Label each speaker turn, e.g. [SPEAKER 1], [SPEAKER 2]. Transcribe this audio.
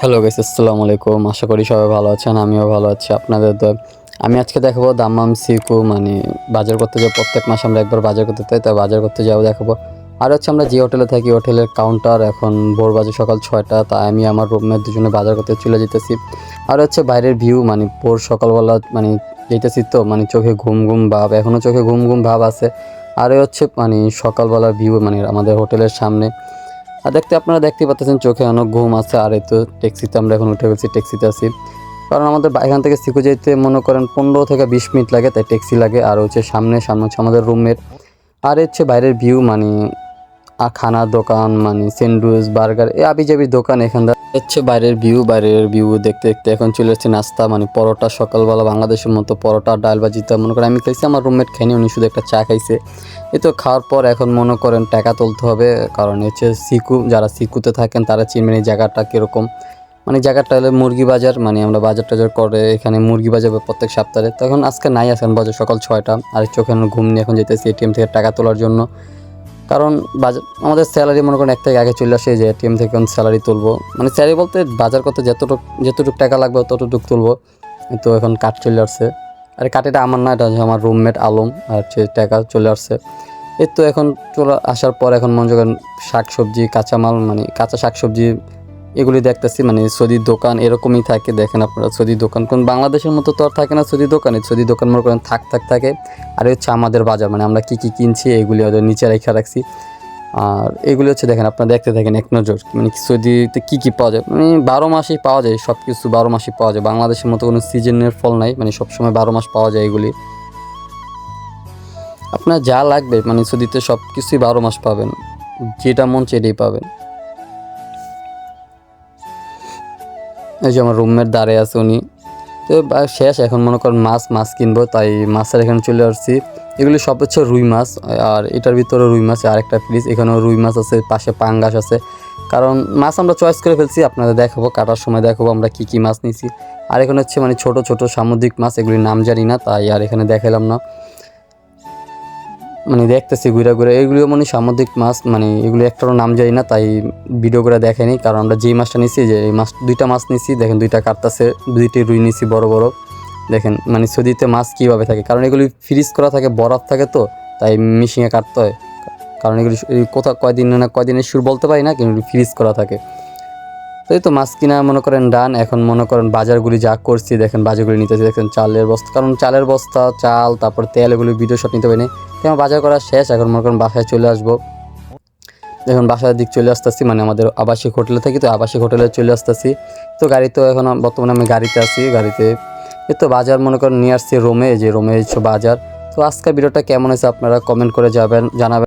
[SPEAKER 1] Hello guys আসসালামু আলাইকুম। আশা করি সবাই ভালো আছেন, আমিও ভালো আছি আপনাদের তো আমি আজকে দেখাবো দাম্মাম সিকু মানে বাজার করতে যাব, প্রত্যেক মাসে আমরা একবার বাজার করতে যাই তাই বাজার করতে যাব, দেখাবো। আর হচ্ছে আমরা যে হোটেলে থাকি, হোটেলের কাউন্টার এখন ভোর বাজে সকাল ছয়টা তাই আমি আমার রুমের দুজনে বাজার করতে চলে যেতেছি। আর হচ্ছে বাইরের ভিউ মানে ভোর সকালবেলা মানে যেতেছি তো মানে চোখে ঘুম ঘুম ভাব এখনও চোখে ঘুম ঘুম ভাব আছে। আর হচ্ছে মানে সকালবেলার ভিউ মানে আমাদের হোটেলের সামনে। আর দেখতে আপনারা দেখতে পাচ্ছেন চোখে অনেক ঘুম আছে, আর এই তো ট্যাক্সিতে আমরা এখন উঠে গেছি ট্যাক্সিতে আসি কারণ আমাদের এখান থেকে সিকু যেতে মনে করেন পনেরো থেকে বিশ মিনিট লাগে, তাই ট্যাক্সি লাগে, আর হচ্ছে সামনে সামনে হচ্ছে আমাদের রুমের আর হচ্ছে বাইরের ভিউ মানে খানার দোকান মানে স্যান্ডউইচ, বার্গার, এই আবি যাবি দোকান এখানটা হচ্ছে বাইরের ভিউ বাইরের ভিউ দেখতে দেখতে এখন চলে এসেছে নাস্তা মানে পরোটা, সকালবেলা বাংলাদেশের মতো পরোটা, ডাল ভাজিটা মনে করেন আমি খাইছি, আমার রুমমেট খাইনি উনি শুধু একটা চা খাইছে। এই তো খাওয়ার পর এখন মনে করেন টাকা তুলতে হবে, কারণ হচ্ছে সিকু, যারা সিকুতে থাকেন তারা চিনবেন এই জায়গাটা কীরকম। মানে জায়গাটা হলো মুরগি বাজার মানে আমরা বাজার টাজার করে এখানে মুরগি বাজার প্রত্যেক সপ্তাহে। তখন আজকে নাই আসেন বাজার সকাল ছয়টা, আর চোখে এখন ঘুম নিয়ে এখন যেতেছি এটিএম থেকে টাকা তোলার জন্য। কারণ বাজার আমাদের স্যালারি মনে করেন এক থেকে আগে চলে আসে, যে এটিএম থেকে স্যালারি তুলবো। মানে স্যালারি বলতে বাজার করতে যতটুকু যতটুকু টাকা লাগবে ততটুকু তুলবো। তো এখন কাঠ চলে আসছে। আর কাঠ এটা আমার না, এটা আমার রুমমেট আলম, আর হচ্ছে টাকা চলে আসছে। এর তো এখন চলে আসার পর এখন মনে করেন শাক সবজি কাঁচামাল মানে কাঁচা শাক সবজি এগুলি দেখতেছি মানে সৌদির দোকান এরকমই থাকে, দেখেন আপনারা সৌদির দোকান। কোন বাংলাদেশের মতো তো আর থাকে না সৌদি দোকানে। সৌদি দোকান মনে করেন থাক থাক থাকে। আর হচ্ছে আমাদের বাজার মানে আমরা কী কী কিনছি, এগুলি ওদের নিচে রেখে রাখছি। আর এগুলি হচ্ছে দেখেন, আপনারা দেখতে থাকেন এক নজর মানে সৌদিতে কী কী পাওয়া যায়। মানে বারো মাসেই পাওয়া যায় সব কিছু বারো মাসই পাওয়া যায়। বাংলাদেশের মতো কোনো সিজনের ফল নাই মানে সবসময় বারো মাস পাওয়া যায় এগুলি। আপনার যা লাগবে মানে সৌদিতে সব কিছুই বারো মাস পাবেন। যেটা মন সেটাই পাবেন। এই যে আমার রুমের দাঁড়িয়ে আছে উনি। তো শেষ, এখন মনে করেন মাছ মাছ কিনবো, তাই মাছের এখানে চলে আসছি। এগুলি সব হচ্ছে রুই মাছ, আর এটার ভিতরে রুই মাছ আর একটা ফ্রিজ এখানেও রুই মাছ আছে, পাশে পাঙ্গাস আছে। কারণ মাছ আমরা চয়েস করে ফেলছি, আপনাদের দেখাবো, কাটার সময় দেখাবো আমরা কী কী মাছ নিছি আর এখানে হচ্ছে মানে ছোট ছোট সামুদ্রিক মাছ, এগুলির নাম জানি না, তাই আর এখানে দেখালাম না। মানে দেখতেছি, ঘুরে ঘুরে। এগুলিও মানে সামুদ্রিক মাছ মানে এগুলো একটারও নাম জানি না, তাই ভিডিও করে দেখেনি কারণ আমরা যেই মাছটা নিছি, যে এই মাছ, দুইটা মাছ নিছি, দেখেন দুইটা কাটতাছে, দুইটি রুই নিছি বড় বড়। দেখেন মানে সৌদিতে মাছ কীভাবে থাকে? কারণ এগুলি ফ্রিজ করা থাকে, বরফ থাকে তো, তাই মিশিংয়ে কাটতে হয়। কারণ এগুলি কোথাও কয়দিন না কয়দিনের সুর বলতে পারি না, কিন্তু ফ্রিজ করা থাকে। তো এই তো মাছ কিনা, মনে করেন ডান, এখন মনে করেন বাজারগুলি যা করছি, দেখেন বাজারগুলি নিতেছি, দেখেন চালের বস্তা, কারণ চালের বস্তা, চাল, তারপর তেল, এগুলি ভিডিও শট নিতে পারিনি। তো বাজার করা শেষ, এখন মনে করেন বাসায় চলে আসব। এখন বাসার দিক চলে আসতেছি মানে আমাদের আবাসিক হোটেলে থাকি, তো আবাসিক হোটেলে চলে আসতেছি। তো গাড়ি তো এখন বর্তমানে আমি গাড়িতে আছি, গাড়িতে। এই তো বাজার মনে করেন নিয়ে আসছি রোমে যে রোমে বাজার। তো আজকের ভিডিওটা কেমন হয়েছে আপনারা কমেন্ট করে যাবেন, জানাবেন।